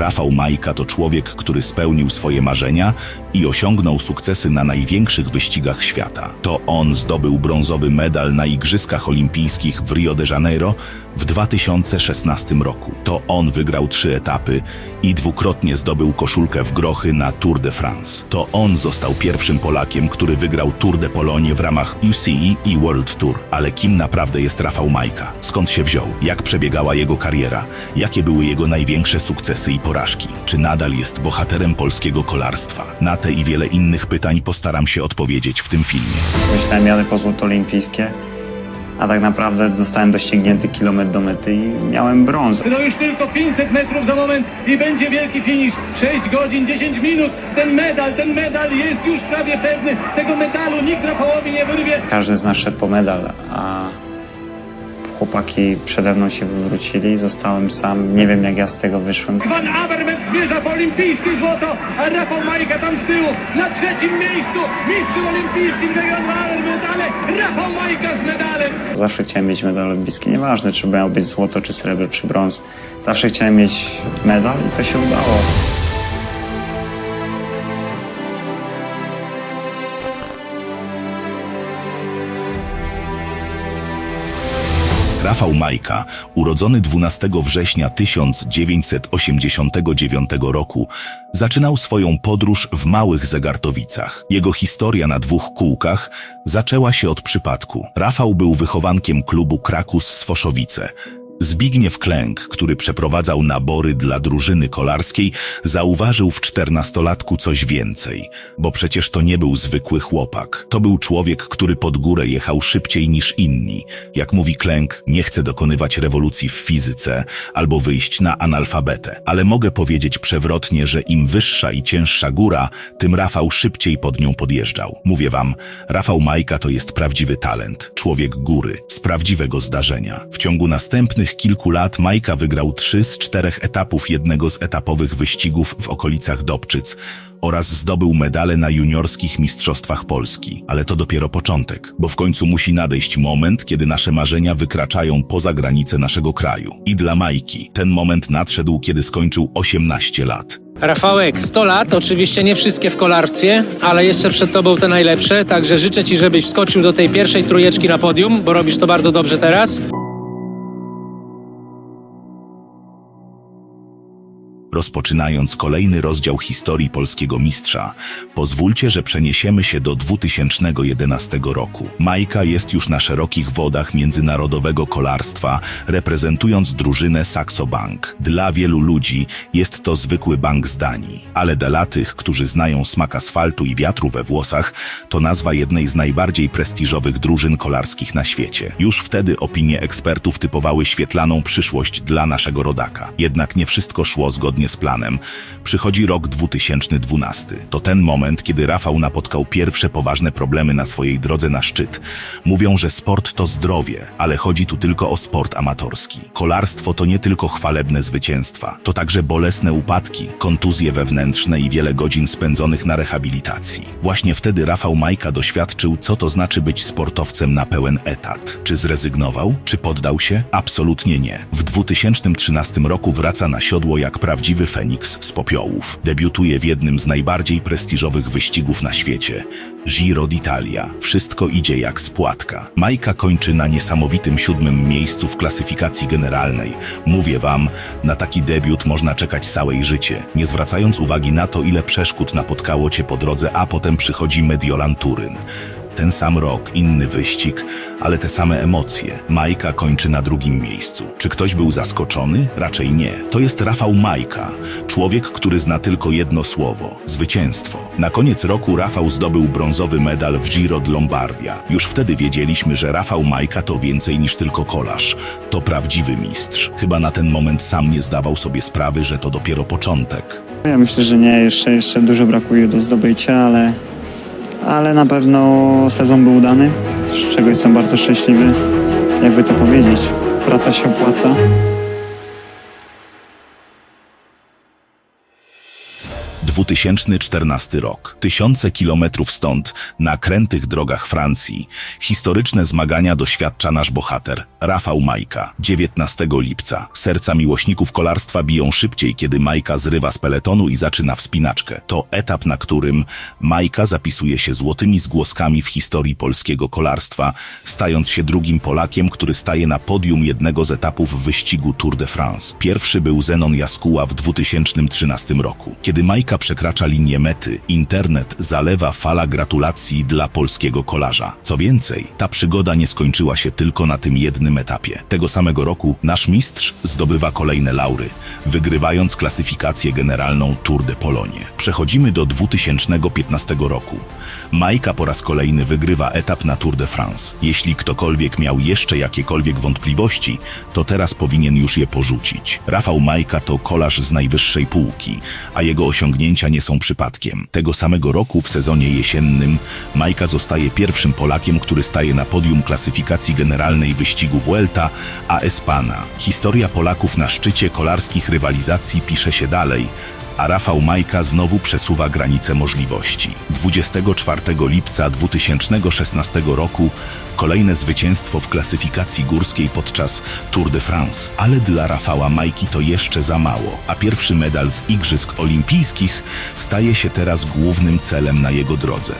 Rafał Majka to człowiek, który spełnił swoje marzenia i osiągnął sukcesy na największych wyścigach świata. To on zdobył brązowy medal na Igrzyskach Olimpijskich w Rio de Janeiro w 2016 roku. To on wygrał trzy etapy i dwukrotnie zdobył koszulkę w grochy na Tour de France. To on został pierwszym Polakiem, który wygrał Tour de Pologne w ramach UCI i World Tour. Ale kim naprawdę jest Rafał Majka? Skąd się wziął? Jak przebiegała jego kariera? Jakie były jego największe sukcesy i porażki? Czy nadal jest bohaterem polskiego kolarstwa? Na te i wiele innych pytań postaram się odpowiedzieć w tym filmie. Myślałem, jadę po złoto olimpijskie, a tak naprawdę zostałem doścignięty kilometr do mety i miałem brąz. No już tylko 500 metrów za moment i będzie wielki finisz. 6 godzin, 10 minut. Ten medal, ten medal jest już prawie pewny. Tego metalu nikt Rafałowi nie wyrwie. Każdy z nas szedł po medal, a chłopaki przede mną się wywrócili, zostałem sam. Nie wiem, jak ja z tego wyszłem. Van Avermaet zmierza po olimpijskie złoto, a Rafał Majka tam z tyłu na trzecim miejscu. Mistrzem olimpijskim Van Avermaet, ale Rafał Majka z medalem. Zawsze chciałem mieć medal olimpijski, nieważne czy miał być złoto, czy srebro, czy brąz. Zawsze chciałem mieć medal i to się udało. Rafał Majka, urodzony 12 września 1989 roku, zaczynał swoją podróż w Małych Zegartowicach. Jego historia na dwóch kółkach zaczęła się od przypadku. Rafał był wychowankiem klubu Krakus Sfoszowice. Zbigniew Klęk, który przeprowadzał nabory dla drużyny kolarskiej, zauważył w czternastolatku coś więcej, bo przecież to nie był zwykły chłopak. To był człowiek, który pod górę jechał szybciej niż inni. Jak mówi Klęk, nie chce dokonywać rewolucji w fizyce albo wyjść na analfabetę, ale mogę powiedzieć przewrotnie, że im wyższa i cięższa góra, tym Rafał szybciej pod nią podjeżdżał. Mówię wam, Rafał Majka to jest prawdziwy talent, człowiek góry, z prawdziwego zdarzenia. W ciągu następnych kilku lat Majka wygrał trzy z czterech etapów jednego z etapowych wyścigów w okolicach Dobczyc oraz zdobył medale na juniorskich mistrzostwach Polski. Ale to dopiero początek, bo w końcu musi nadejść moment, kiedy nasze marzenia wykraczają poza granice naszego kraju. I dla Majki ten moment nadszedł, kiedy skończył 18 lat. Rafałek, 100 lat, oczywiście nie wszystkie w kolarstwie, ale jeszcze przed tobą te najlepsze, także życzę ci, żebyś wskoczył do tej pierwszej trójeczki na podium, bo robisz to bardzo dobrze teraz. Rozpoczynając kolejny rozdział historii polskiego mistrza, pozwólcie, że przeniesiemy się do 2011 roku. Majka jest już na szerokich wodach międzynarodowego kolarstwa, reprezentując drużynę Saxo Bank. Dla wielu ludzi jest to zwykły bank z Danii, ale dla tych, którzy znają smak asfaltu i wiatru we włosach, to nazwa jednej z najbardziej prestiżowych drużyn kolarskich na świecie. Już wtedy opinie ekspertów typowały świetlaną przyszłość dla naszego rodaka. Jednak nie wszystko szło zgodnie z planem. Przychodzi rok 2012. To ten moment, kiedy Rafał napotkał pierwsze poważne problemy na swojej drodze na szczyt. Mówią, że sport to zdrowie, ale chodzi tu tylko o sport amatorski. Kolarstwo to nie tylko chwalebne zwycięstwa, to także bolesne upadki, kontuzje wewnętrzne i wiele godzin spędzonych na rehabilitacji. Właśnie wtedy Rafał Majka doświadczył, co to znaczy być sportowcem na pełen etat. Czy zrezygnował? Czy poddał się? Absolutnie nie. W 2013 roku wraca na siodło jak prawdziwy Feniks z popiołów. Debiutuje w jednym z najbardziej prestiżowych wyścigów na świecie. Giro d'Italia. Wszystko idzie jak z płatka. Majka kończy na niesamowitym siódmym miejscu w klasyfikacji generalnej. Mówię wam, na taki debiut można czekać całe życie, nie zwracając uwagi na to, ile przeszkód napotkało cię po drodze, a potem przychodzi Mediolan Turyn. Ten sam rok, inny wyścig, ale te same emocje. Majka kończy na drugim miejscu. Czy ktoś był zaskoczony? Raczej nie. To jest Rafał Majka, człowiek, który zna tylko jedno słowo zwycięstwo. Na koniec roku Rafał zdobył brązowy medal w Giro de Lombardia. Już wtedy wiedzieliśmy, że Rafał Majka to więcej niż tylko kolarz. To prawdziwy mistrz. Chyba na ten moment sam nie zdawał sobie sprawy, że to dopiero początek. Ja myślę, że nie, jeszcze, jeszcze dużo brakuje do zdobycia, ale, ale na pewno sezon był udany, z czego jestem bardzo szczęśliwy. Jakby to powiedzieć, praca się opłaca. 2014 rok. Tysiące kilometrów stąd, na krętych drogach Francji, historyczne zmagania doświadcza nasz bohater, Rafał Majka. 19 lipca. Serca miłośników kolarstwa biją szybciej, kiedy Majka zrywa z peletonu i zaczyna wspinaczkę. To etap, na którym Majka zapisuje się złotymi zgłoskami w historii polskiego kolarstwa, stając się drugim Polakiem, który staje na podium jednego z etapów wyścigu Tour de France. Pierwszy był Zenon Jaskuła w 2013 roku. Kiedy Majka przekracza linię mety, internet zalewa fala gratulacji dla polskiego kolarza. Co więcej, ta przygoda nie skończyła się tylko na tym jednym etapie. Tego samego roku nasz mistrz zdobywa kolejne laury, wygrywając klasyfikację generalną Tour de Polonie. Przechodzimy do 2015 roku. Majka po raz kolejny wygrywa etap na Tour de France. Jeśli ktokolwiek miał jeszcze jakiekolwiek wątpliwości, to teraz powinien już je porzucić. Rafał Majka to kolarz z najwyższej półki, a jego osiągnięcia nie są przypadkiem. Tego samego roku w sezonie jesiennym Majka zostaje pierwszym Polakiem, który staje na podium klasyfikacji generalnej wyścigu Vuelta a Espana. Historia Polaków na szczycie kolarskich rywalizacji pisze się dalej, a Rafał Majka znowu przesuwa granice możliwości. 24 lipca 2016 roku kolejne zwycięstwo w klasyfikacji górskiej podczas Tour de France. Ale dla Rafała Majki to jeszcze za mało, a pierwszy medal z Igrzysk Olimpijskich staje się teraz głównym celem na jego drodze.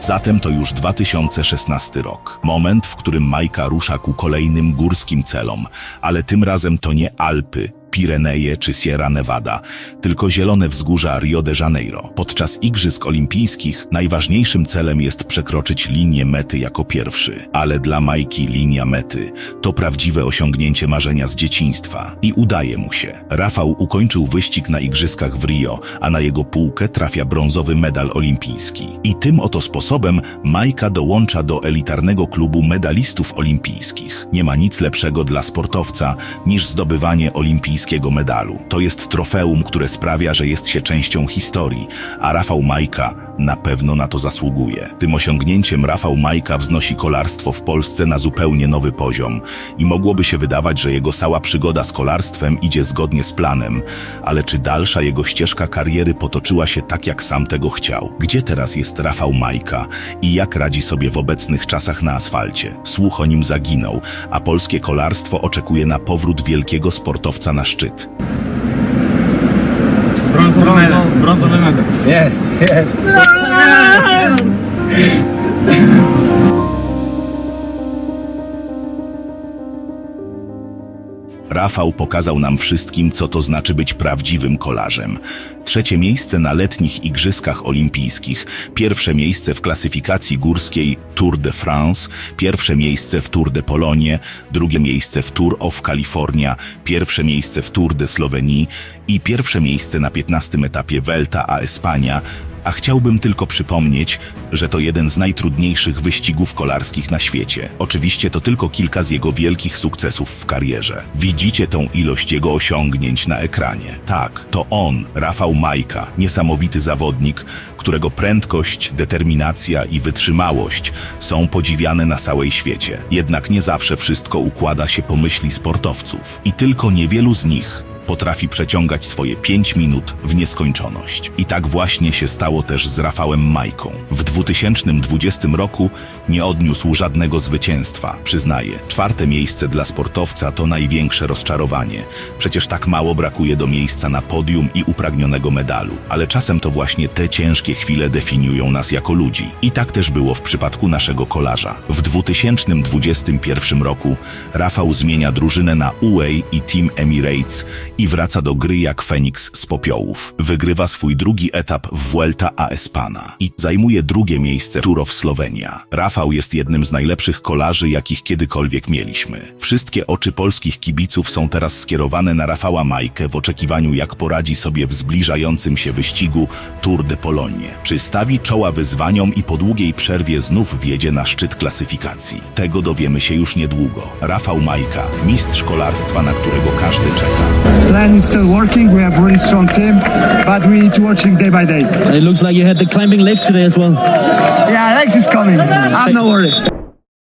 Zatem to już 2016 rok. Moment, w którym Majka rusza ku kolejnym górskim celom, ale tym razem to nie Alpy, Pireneje czy Sierra Nevada, tylko zielone wzgórza Rio de Janeiro. Podczas Igrzysk Olimpijskich najważniejszym celem jest przekroczyć linię mety jako pierwszy. Ale dla Majki linia mety to prawdziwe osiągnięcie marzenia z dzieciństwa. I udaje mu się. Rafał ukończył wyścig na Igrzyskach w Rio, a na jego półkę trafia brązowy medal olimpijski. I tym oto sposobem Majka dołącza do elitarnego klubu medalistów olimpijskich. Nie ma nic lepszego dla sportowca niż zdobywanie olimpijskiego medalu. To jest trofeum, które sprawia, że jest się częścią historii, a Rafał Majka na pewno na to zasługuje. Tym osiągnięciem Rafał Majka wznosi kolarstwo w Polsce na zupełnie nowy poziom i mogłoby się wydawać, że jego cała przygoda z kolarstwem idzie zgodnie z planem, ale czy dalsza jego ścieżka kariery potoczyła się tak, jak sam tego chciał? Gdzie teraz jest Rafał Majka i jak radzi sobie w obecnych czasach na asfalcie? Słuch o nim zaginął, a polskie kolarstwo oczekuje na powrót wielkiego sportowca na szczyt. Brązowy medal. Brązowy Rafał pokazał nam wszystkim, co to znaczy być prawdziwym kolarzem. Trzecie miejsce na letnich Igrzyskach Olimpijskich, pierwsze miejsce w klasyfikacji górskiej Tour de France, pierwsze miejsce w Tour de Polonie, drugie miejsce w Tour of California, pierwsze miejsce w Tour de Slowenii i pierwsze miejsce na 15 etapie Vuelta a Espania, a chciałbym tylko przypomnieć, że to jeden z najtrudniejszych wyścigów kolarskich na świecie. Oczywiście to tylko kilka z jego wielkich sukcesów w karierze. Widzicie tą ilość jego osiągnięć na ekranie. Tak, to on, Rafał Majka, niesamowity zawodnik, którego prędkość, determinacja i wytrzymałość są podziwiane na całej świecie. Jednak nie zawsze wszystko układa się po myśli sportowców. I tylko niewielu z nich potrafi przeciągać swoje 5 minut w nieskończoność. I tak właśnie się stało też z Rafałem Majką. W 2020 roku nie odniósł żadnego zwycięstwa, przyznaję. Czwarte miejsce dla sportowca to największe rozczarowanie. Przecież tak mało brakuje do miejsca na podium i upragnionego medalu. Ale czasem to właśnie te ciężkie chwile definiują nas jako ludzi. I tak też było w przypadku naszego kolarza. W 2021 roku Rafał zmienia drużynę na UAE i Team Emirates i wraca do gry jak Feniks z popiołów. Wygrywa swój drugi etap w Vuelta a Espana i zajmuje drugie miejsce Tour of Slovenia. Rafał jest jednym z najlepszych kolarzy, jakich kiedykolwiek mieliśmy. Wszystkie oczy polskich kibiców są teraz skierowane na Rafała Majkę w oczekiwaniu, jak poradzi sobie w zbliżającym się wyścigu Tour de Polonie. Czy stawi czoła wyzwaniom i po długiej przerwie znów wjedzie na szczyt klasyfikacji? Tego dowiemy się już niedługo. Rafał Majka, mistrz kolarstwa, na którego każdy czeka. Plan is still working. We have a really strong team, but we need to watch it day by day. It looks like you had the climbing legs today as well. Yeah, Alex is coming. I'm not worried.